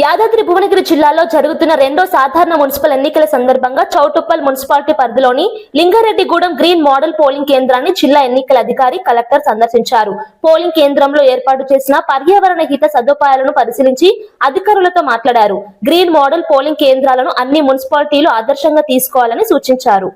యాదాద్రి భువనగిరి జిల్లాలో జరుగుతున్న రెండో సాధారణ మున్సిపల్ ఎన్నికల సందర్భంగా చౌటుప్పల్ మున్సిపాలిటీ పరిధిలోని లింగారెడ్డిగూడెం గ్రీన్ మోడల్ పోలింగ్ కేంద్రాన్ని జిల్లా ఎన్నికల అధికారి కలెక్టర్ సందర్శించారు. పోలింగ్ కేంద్రంలో ఏర్పాటు చేసిన పర్యావరణ హిత సదుపాయాలను పరిశీలించి అధికారులతో మాట్లాడారు. గ్రీన్ మోడల్ పోలింగ్ కేంద్రాలను అన్ని మున్సిపాలిటీలు ఆదర్శంగా తీసుకోవాలని సూచించారు.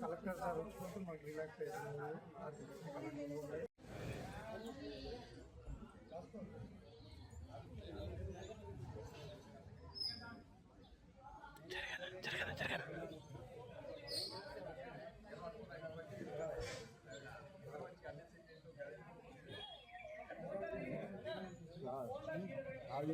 కలెక్టర్ సార్ వచ్చినప్పుడు మాకు రిలాక్స్ అయ్యారు ఆవిడ